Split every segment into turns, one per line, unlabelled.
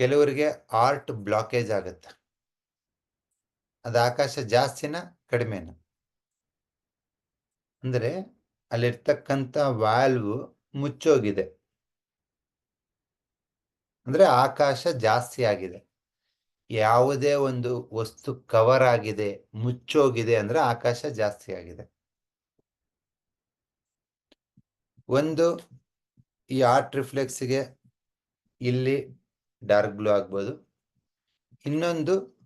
ಕೆಲವರಿಗೆ art blockage ಆಗುತ್ತೆ. ಅದು ಆಕಾಶ ಜಾಸ್ತಿನ ಕಡಿಮೆನ. ಅಂದರೆ ಅಲ್ಲಿರ್ತಕ್ಕಂಥ ವಾಲ್ವ್ ಮುಚ್ಚೋಗಿದೆ. ಅಂದರೆ ಆಕಾಶ ಜಾಸ್ತಿ ಆಗಿದೆ. ಯಾವುದೇ ಒಂದು ವಸ್ತು ಕವರ್ ಆಗಿದೆ, ಮುಚ್ಚೋಗಿದೆ ಅಂದರೆ ಆಕಾಶ ಜಾಸ್ತಿ ಆಗಿದೆ. ಒಂದು ಈ ಆರ್ಟ್ ರಿಫ್ಲೆಕ್ಸ್ಗೆ ಇಲ್ಲಿ ಡಾರ್ಕ್ ಬ್ಲೂ ಆಗ್ಬೋದು. ಇನ್ನೊಂದು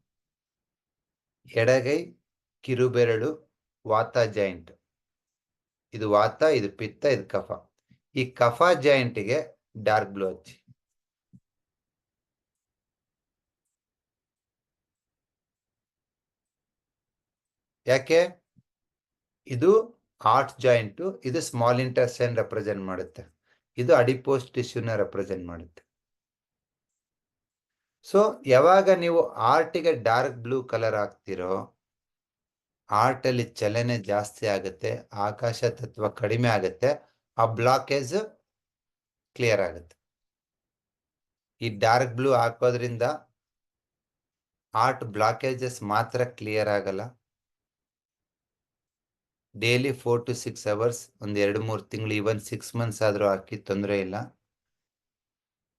ಎಡಗೈ ಕಿರುಬೆರಳು ವಾತ ಜಾಯಿಂಟ್ ಇದು ವಾತ, ಇದು ಪಿತ್ತ, ಇದು ಕಫ. ಈ ಕಫ ಜಾಯಿಂಟ್ಗೆ ಡಾರ್ಕ್ ಬ್ಲೂ ಹಚ್ಚಿ. ಯಾಕೆ? ಇದು ಆರ್ಟ್ ಜಾಯಿಂಟು ಇದು ಸ್ಮಾಲ್ ಇಂಟರ್ಸೈನ್ ರೆಪ್ರೆಸೆಂಟ್ ಮಾಡುತ್ತೆ. ಇದು ಅಡಿಪೋಸ್ಟ್ ಟಿಶ್ಯೂನ ರೆಪ್ರೆಸೆಂಟ್ ಮಾಡುತ್ತೆ. ಸೊ ಯಾವಾಗ ನೀವು ಆರ್ಟಿಗೆ ಡಾರ್ಕ್ ಬ್ಲೂ ಕಲರ್ ಹಾಕ್ತಿರೋ ಆರ್ಟಲ್ಲಿ ಚಲನೆ ಜಾಸ್ತಿ ಆಗುತ್ತೆ, ಆಕಾಶ ತತ್ವ ಕಡಿಮೆ ಆಗುತ್ತೆ, ಆ ಬ್ಲಾಕೇಜ್ ಕ್ಲಿಯರ್ ಆಗುತ್ತೆ. ಈ ಡಾರ್ಕ್ ಬ್ಲೂ ಹಾಕೋದ್ರಿಂದ ಆರ್ಟ್ ಬ್ಲಾಕೇಜಸ್ ಮಾತ್ರ ಕ್ಲಿಯರ್ ಆಗಲ್ಲ. Daily four to six hours ಒಂದು ಎರಡು ಮೂರು ತಿಂಗಳು ಈವನ್ ಸಿಕ್ಸ್ ಮಂತ್ಸ್ ಆದರೂ ಹಾಕಿ ತೊಂದರೆ ಇಲ್ಲ.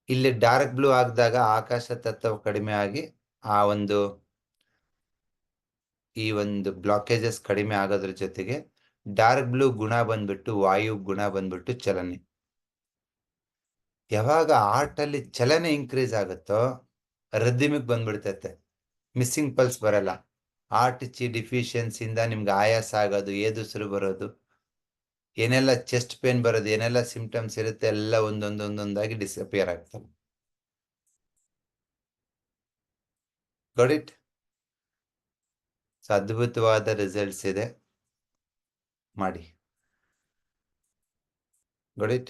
ಇಲ್ಲಿ ಡಾರ್ಕ್ ಬ್ಲೂ ಆಗಿದಾಗ ಆಕಾಶ ತತ್ವ ಕಡಿಮೆ ಆಗಿ ಆ ಒಂದು ಈ ಒಂದು ಬ್ಲಾಕೇಜಸ್ ಕಡಿಮೆ ಆಗೋದ್ರ ಜೊತೆಗೆ ಡಾರ್ಕ್ ಬ್ಲೂ ಗುಣ ಬಂದ್ಬಿಟ್ಟು ವಾಯು ಗುಣ ಬಂದ್ಬಿಟ್ಟು ಚಲನೆ. ಯಾವಾಗ ಆರ್ಟಲ್ಲಿ ಚಲನೆ ಇನ್ಕ್ರೀಸ್ ಆಗುತ್ತೋ ರದ್ದಿಮಿಗೆ ಬಂದ್ಬಿಡ್ತೈತೆ. ಮಿಸ್ಸಿಂಗ್ ಪಲ್ಸ್ ಬರಲ್ಲ. ಆರ್ಟ್ ಚಿ ಡಿಫಿಷಿಯನ್ಸಿಯಿಂದ ನಿಮ್ಗೆ ಆಯಾಸ ಆಗೋದು, ಏದುಸಿರು ಬರೋದು. ಏನೆಲ್ಲ ಚೆಸ್ಟ್ ಪೇನ್ ಬರೋದು, ಏನೆಲ್ಲ ಸಿಂಪ್ಟಮ್ಸ್ ಇರುತ್ತೆ, ಎಲ್ಲ ಒಂದೊಂದೊಂದೊಂದಾಗಿ ಡಿಸಪಿಯರ್ ಆಗ್ತವೆ. ಗೊಡಿಟ್ ಅದ್ಭುತವಾದ ರಿಸಲ್ಟ್ಸ್ ಇದೆ. ಮಾಡಿ. ಗೊಡಿಟ್